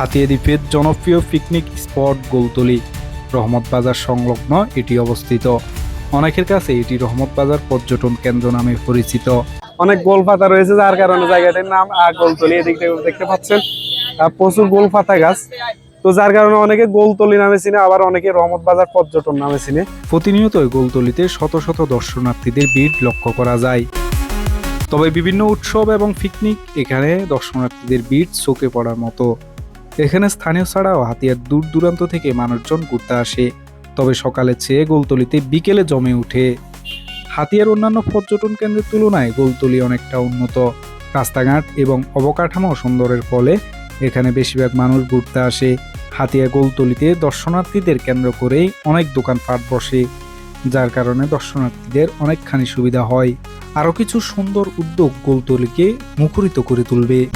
হাতিয়া দ্বীপের জনপ্রিয় picnic spot গোলতলি। রহমত বাজার সংলগ্ন এটি অবস্থিত। অনেকের কাছে এটি রহমত বাজার পর্যটন কেন্দ্র নামে পরিচিত। অনেক গোল পাতা রয়েছে যার কারণে জায়গাটির নাম আহ, গোলতলি এদিক থেকে দেখতে পাচ্ছেন। প্রচুর গোল পাতা গাছ। তো যার কারণে অনেকে গোলতলি নামে চিনে আবার অনেকে রহমত বাজার পর্যটন নামে চিনে। প্রতিনিয়তই গোলতলিতে শত শত দর্শনার্থীদের ভিড় লক্ষ্য করা যায়। তবে বিভিন্ন উৎসব এবং পিকনিক এখানে দর্শনার্থীদের ভিড় চোখে পড়ার মতো। এখানে স্থানীয় ছাড়াও হাতিয়ার দূর দূরান্ত থেকে মানুষজন ঘুরতে আসে। তবে সকালে চেয়ে গোলতলিতে বিকেলে জমে ওঠে। হাতিয়ার অন্যান্য পর্যটন কেন্দ্রের তুলনায় গোলতলি অনেকটা উন্নত। রাস্তাঘাট এবং অবকাঠামো সুন্দরের ফলে এখানে বেশিরভাগ মানুষ ঘুরতে আসে। হাতিয়া গোলতলিতে দর্শনার্থীদের কেন্দ্র করেই অনেক দোকানপাট বসে, যার কারণে দর্শনার্থীদের অনেকখানি সুবিধা হয়। আরও কিছু সুন্দর উদ্যোগ গোলতলিকে মুখরিত করে তুলবে।